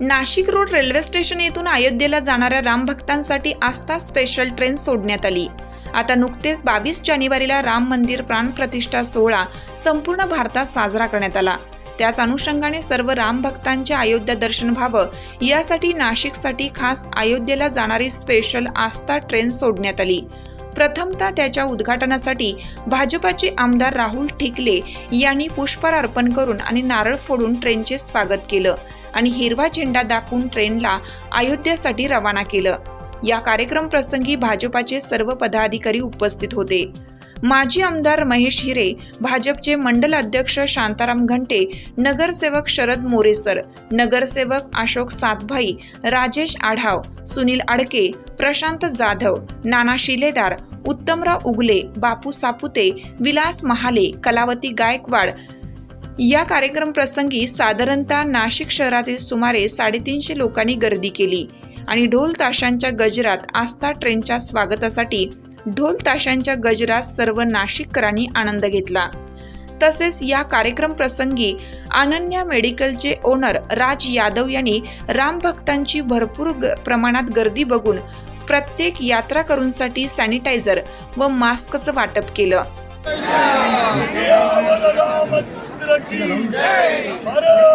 Nashik road railway station येथून अयोध्येला जाणाऱ्या रामभक्तांसाठी आस्था स्पेशल ट्रेन सोडण्यात आली. आता नुकतेच बावीस जानेवारीला राम मंदिर प्राणप्रतिष्ठा सोहळा संपूर्ण भारतात साजरा करण्यात आला. त्याच अनुषंगाने सर्व रामभक्तांचे अयोध्या दर्शन व्हावं यासाठी नाशिकसाठी खास अयोध्येला जाणारी स्पेशल आस्था ट्रेन सोडण्यात आली. प्रथमतः त्याच्या उद्घाटनासाठी भाजपाचे आमदार राहुल ठिकले यांनी पुष्पहार अर्पण करून आणि नारळ फोडून ट्रेनचे स्वागत केलं. आणि हिरवा झेंडा दाखवून ट्रेनला अयोध्येसाठी रवाना केलं. या कार्यक्रम प्रसंगी भाजपाचे सर्व पदाधिकारी उपस्थित होते. माजी आमदार महेश हिरे भाजपचे मंडल अध्यक्ष शांताराम घंटे नगरसेवक शरद मोरेसर नगरसेवक अशोक सातभाई राजेश आढाव सुनील आडके प्रशांत जाधव नाना शिलेदार उत्तमराव उगले बापू सापुते विलास महाले कलावती गायकवाड या कार्यक्रम प्रसंगी साधारणतः नाशिक शहरातील सुमारे साडेतीनशे लोकांनी गर्दी केली आणि ढोल ताशांच्या गजरात आस्था ट्रेनच्या स्वागतासाठी ढोल ताशांच्या गजरात सर्व नाशिककरांनी आनंद घेतला. तसेच या कार्यक्रम प्रसंगी अनन्या मेडिकलचे ओनर राज यादव यांनी राम भक्तांची भरपूर ग- प्रमाणात गर्दी बघून प्रत्येक यात्रा करूंसाठी सॅनिटायझर व मास्कचं वाटप केलं. की जय। भारत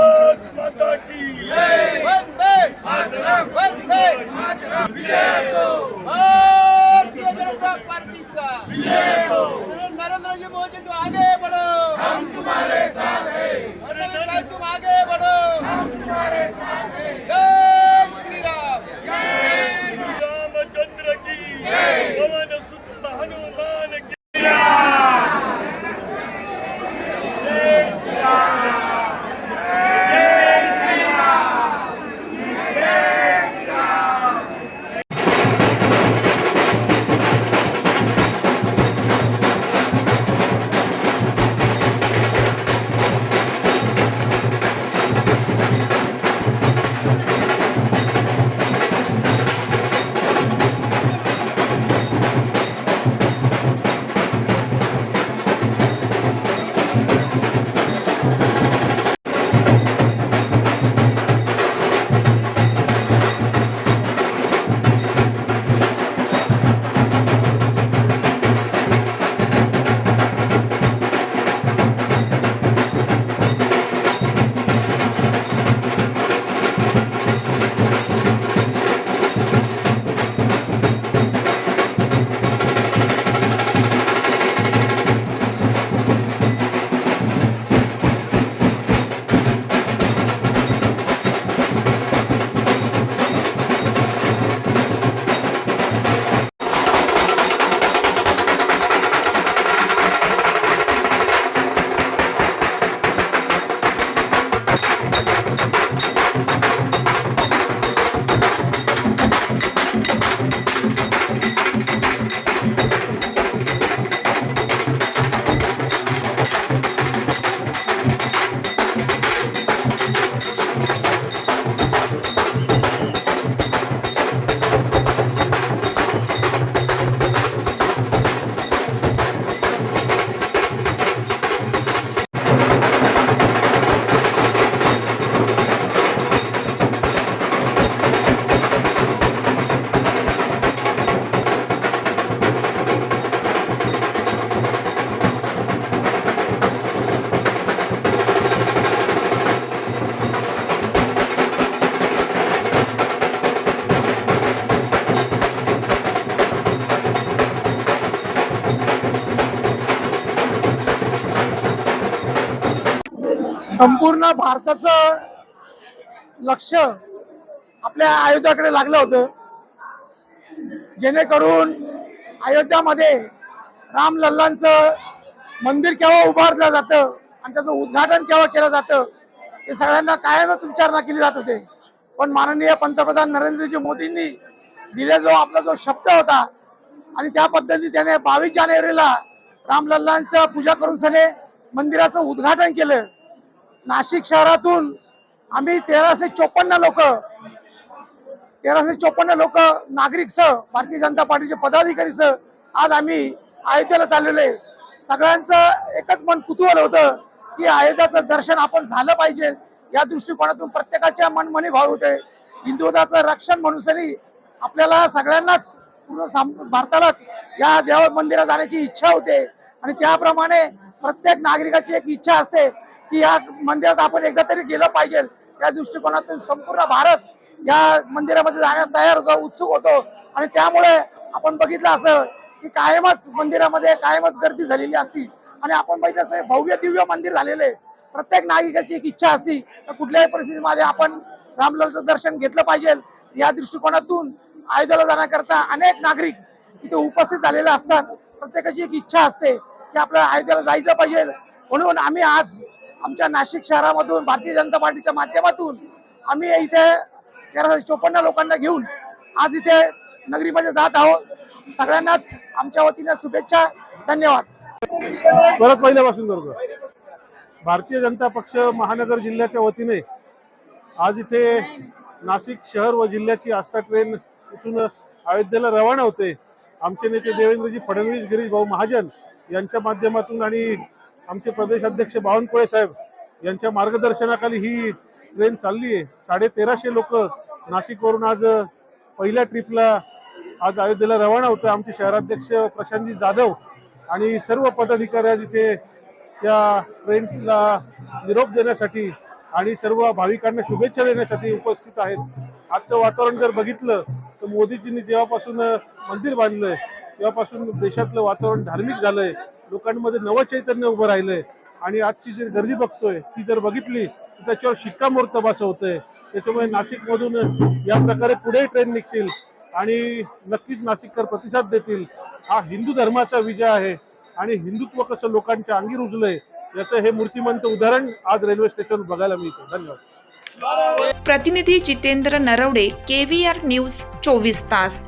संपूर्ण भारताचं लक्ष आपल्या अयोध्याकडे लागलं होतं. जेणेकरून अयोध्यामध्ये राम लल्लांचं मंदिर केव्हा उभारलं जातं आणि त्याचं उद्घाटन केव्हा केलं जातं हे सगळ्यांना कायमच विचारणा केली जात होते. पण माननीय पंतप्रधान नरेंद्रजी मोदींनी दिला जो आपला जो शब्द होता आणि त्या पद्धती त्याने बावीस जानेवारीला रामलल्लांचं पूजा करून सने मंदिराचं उद्घाटन केलं. नाशिक शहरातून आम्ही तेराशे चोपन्न लोक तेराशे चोपन्न लोक नागरिक सह भारतीय जनता पार्टीचे पदाधिकारी सह आज आम्ही अयोध्येला चाललेलो आहे. सगळ्यांचं एकच मन कुतूहल होतं की अयोध्याचं दर्शन आपण झालं पाहिजे. या दृष्टिकोनातून प्रत्येकाच्या मनमनी भाव होते. हिंदुत्वाचं रक्षण म्हणून आपल्याला सगळ्यांनाच पूर्ण साम- भारतालाच या देव मंदिरात जाण्याची इच्छा होते. आणि त्याप्रमाणे प्रत्येक नागरिकाची एक इच्छा असते की या मंदिरात आपण एकदा तरी गेलं पाहिजे. या दृष्टिकोनातून संपूर्ण भारत या मंदिरामध्ये जाण्यास तयार होतो उत्सुक होतो. आणि त्यामुळे आपण बघितलं असं की कायमच मंदिरामध्ये कायमच गर्दी झालेली असती. आणि आपण बघितलं असं भव्य दिव्य मंदिर झालेलं आहे. प्रत्येक नागरिकाची एक इच्छा असती तर कुठल्याही परिस्थितीमध्ये आपण रामलालचं दर्शन घेतलं पाहिजे. या दृष्टिकोनातून अयोध्येला जाण्याकरता अनेक नागरिक इथे उपस्थित झालेले असतात. प्रत्येकाची एक इच्छा असते की आपल्याला अयोध्येला जायचं पाहिजे. म्हणून आम्ही आज आमच्या नाशिक शहरामधून भारतीय जनता पार्टीच्या माध्यमातून आम्ही इथे तेराशे चोपन्न लोकांना घेऊन आज इथे नगरीमध्ये जात आहोत. सगळ्यांनाच आमच्या वतीने शुभेच्छा धन्यवाद. परत पहिल्यापासून करतो भारतीय जनता पक्ष महानगर जिल्ह्याच्या वतीने आज इथे नाशिक शहर व जिल्ह्याची आस्था ट्रेन इथून अयोध्येला रवाना होते. आमचे नेते देवेंद्रजी फडणवीस गिरीश भाऊ महाजन यांच्या माध्यमातून आणि आमचे प्रदेश अध्यक्ष बावनकुळे साहेब यांच्या मार्गदर्शनाखाली ही ट्रेन चालली आहे. साडे तेराशे लोक नाशिकवरून आज पहिल्या ट्रिपला आज अयोध्येला रवाना होतं आमचे शहराध्यक्ष प्रशांतजी जाधव आणि सर्व पदाधिकारी तिथे त्या ट्रेनला निरोप देण्यासाठी आणि सर्व भाविकांना शुभेच्छा देण्यासाठी उपस्थित आहेत. आजचं वातावरण जर बघितलं तर मोदीजींनी जेव्हापासून मंदिर बांधलंय तेव्हापासून देशातलं वातावरण धार्मिक झालंय. लोकांमध्ये नवचैतन्य उभं राहिलंय. आणि आजची जी गर्दी बघतोय ती जर बघितली तर त्याच्यावर शिक्कामोर्तब असं होतंय. त्याच्यामुळे नाशिकमधून या प्रकारे पुढे ट्रेन निघतील आणि नक्कीच नाशिककर प्रतिसाद देतील. हा हिंदू धर्माचा विजय आहे. आणि हिंदुत्व कसं लोकांच्या अंगी रुजलंय याचं हे मूर्तिमंत उदाहरण आज रेल्वे स्टेशनवर बघायला मिळतं. धन्यवाद. प्रतिनिधी जितेंद्र नरवडे केव्हीआर न्यूज चोवीस तास.